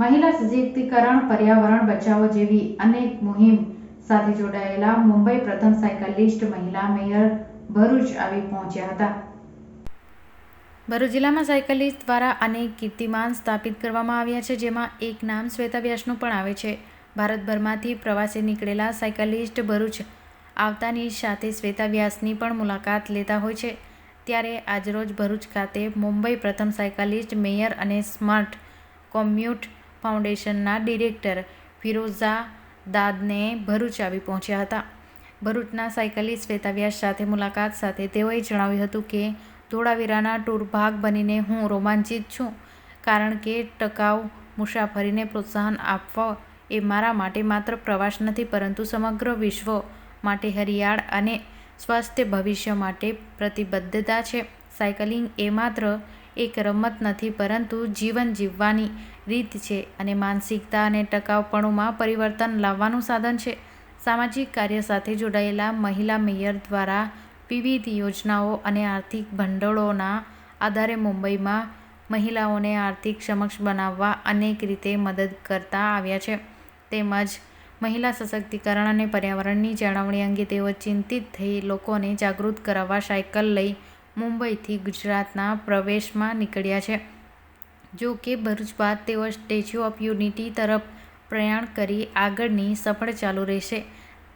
મહિલા સશક્તિકરણ પર્યાવરણ બચાવો જેવી અનેક મુહિમ સાથે જોડાયેલા મુંબઈ પ્રથમ સાયકલિસ્ટ મહિલા મેયર ભરૂચ આવી પહોંચ્યા હતા ભરૂચ જિલ્લામાં સાયકલિસ્ટ દ્વારા અનેક કીર્તિમાન સ્થાપિત કરવામાં આવ્યા છે જેમાં એક નામ શ્વેતા વ્યાસનું પણ આવે છે ભારતભરમાંથી પ્રવાસે નીકળેલા સાયકલિસ્ટ ભરૂચ આવતાની સાથે શ્વેતા વ્યાસની પણ મુલાકાત લેતા હોય છે ત્યારે આજરોજ ભરૂચ ખાતે મુંબઈ પ્રથમ સાયકલિસ્ટ મેયર અને સ્માર્ટ કોમ્યુટ ફાઉન્ડેશનના ડિરેક્ટર ફિરોઝા દાદને ભરૂચ આવી પહોંચ્યા હતા ભરૂચના સાયકલિસ્ટ શ્વેતા વ્યાસ સાથે મુલાકાત સાથે તેઓએ જણાવ્યું હતું કે ધોળાવીરાના ટૂર ભાગ બનીને હું રોમાંચિત છું કારણ કે ટકાઉ મુસાફરીને પ્રોત્સાહન આપવા એ મારા માટે માત્ર પ્રવાસ નથી પરંતુ સમગ્ર વિશ્વ માટે હરિયાળ અને સ્વસ્થ ભવિષ્ય માટે પ્રતિબદ્ધતા છે સાયકલિંગ એ માત્ર એક રમત નથી પરંતુ જીવન જીવવાની રીત છે અને માનસિકતા અને ટકાઉપણુંમાં પરિવર્તન લાવવાનું સાધન છે સામાજિક કાર્ય સાથે જોડાયેલા મહિલા મેયર દ્વારા વિવિધ યોજનાઓ અને આર્થિક ભંડોળોના આધારે મુંબઈમાં મહિલાઓને આર્થિક સમક્ષ બનાવવા અનેક રીતે મદદ કરતા આવ્યા છે તેમજ મહિલા સશક્તિકરણ અને પર્યાવરણની જાળવણી અંગે તેઓ ચિંતિત થઈ લોકોને જાગૃત કરાવવા સાયકલ લઈ મુંબઈથી ગુજરાતના પ્રવેશમાં નીકળ્યા છે જો કે ભરૂચ બાદ તેઓ સ્ટેચ્યુ ઓફ યુનિટી તરફ પ્રયાણ કરી આગળની સફળ ચાલુ રહેશે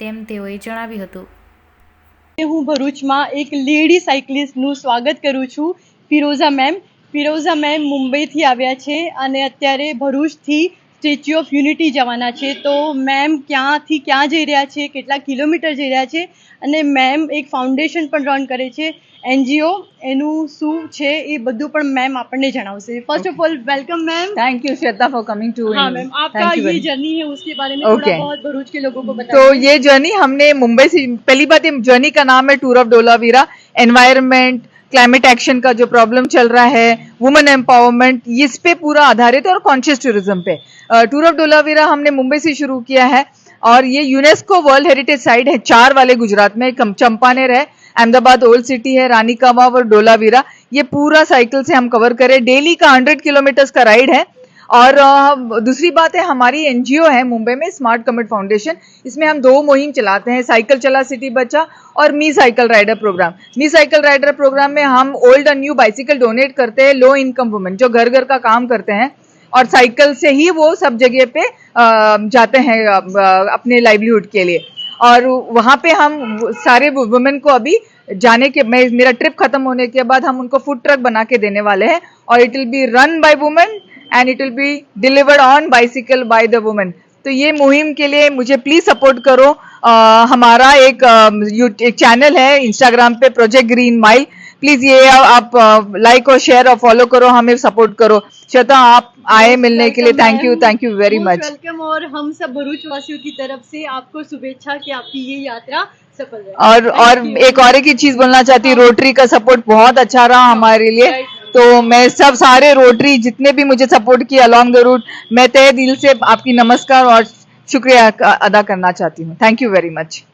તેમ તેઓએ જણાવ્યું હતું હું ભરૂચમાં એક લેડી સાયકલિસ્ટનું સ્વાગત કરું છું ફિરોઝા મેમ ફિરોઝા મેમ મુંબઈથી આવ્યા છે અને અત્યારે ભરૂચથી સ્ટેચ્યુ ઓફ યુનિટી જવાના છે તો મેમ ક્યાંથી ક્યાં જઈ રહ્યા છે કેટલા કિલોમીટર જઈ રહ્યા છે અને મેમ એક ફાઉન્ડેશન પણ રન કરે છે એનજીઓ એનું શું છે એ બધું પણ મેમ આપણને જણાવશે first of all welcome ma'am thank you Shweta for coming to हाँ मैम आपका ये जर्नी है उसके बारे में थोड़ा Okay. बहुत भरूच के लोगों को बताइए तो ये जर्नी हमने मुंबई से पहली बात ये जर्नी का नाम है tour of Dholavira climate action का जो प्रॉब्लम चल रहा है वुमेन एम्पावरमेंट इस पे पूरा आधारित है और कॉन्शियस टूरिज्म पे टूर ऑफ डोलावीरा हमने मुंबई से शुरू किया है और ये यूनेस्को वर्ल्ड हेरिटेज साइट है चार वाले गुजरात में चंपानेर है अहमदाबाद ओल्ड सिटी है रानी कावा और डोलावीरा ये पूरा साइकिल से हम कवर करें डेली का हंड्रेड किलोमीटर्स का राइड है और दूसरी बात है हमारी एनजीओ है मुंबई में स्मार्ट कमिट फाउंडेशन इसमें हम दो मुहिम चलाते हैं साइकिल चला सिटी बचा और मी साइकिल राइडर प्रोग्राम मी साइकिल राइडर प्रोग्राम में हम old and new bicycle donate करते हैं लो इनकम वुमेन जो घर घर का काम करते हैं और साइकिल से ही वो सब जगह पे जाते हैं अपने लाइवलीहुड के लिए और वहाँ पे हम सारे वुमेन को अभी जाने के मैं मेरा ट्रिप खत्म होने के बाद हम उनको फूड ट्रक बना के देने वाले हैं और it will be run by women and it will be delivered on bicycle by the women तो ये मुहिम के लिए मुझे प्लीज सपोर्ट करो आ, हमारा एक, एक चैनल है इंस्टाग्राम पे प्रोजेक्ट ग्रीन माइल प्लीज ये आप लाइक और शेयर और फॉलो करो हमें सपोर्ट करो श्वेता आप आए मिलने के लिए thank you thank you very much welcome और हम सब भरूच वासियों की तरफ से आपको शुभेच्छा की आपकी ये यात्रा सफल और और एक और एक ही चीज बोलना चाहती हूँ रोटरी हाँ। का सपोर्ट बहुत अच्छा रहा हाँ। हमारे लिए तो मैं सब सारे रोटरी जितने भी मुझे सपोर्ट किया अलॉन्ग द रूट मैं तय दिल से आपकी नमस्कार और शुक्रिया अदा करना चाहती हूँ थैंक यू वेरी मच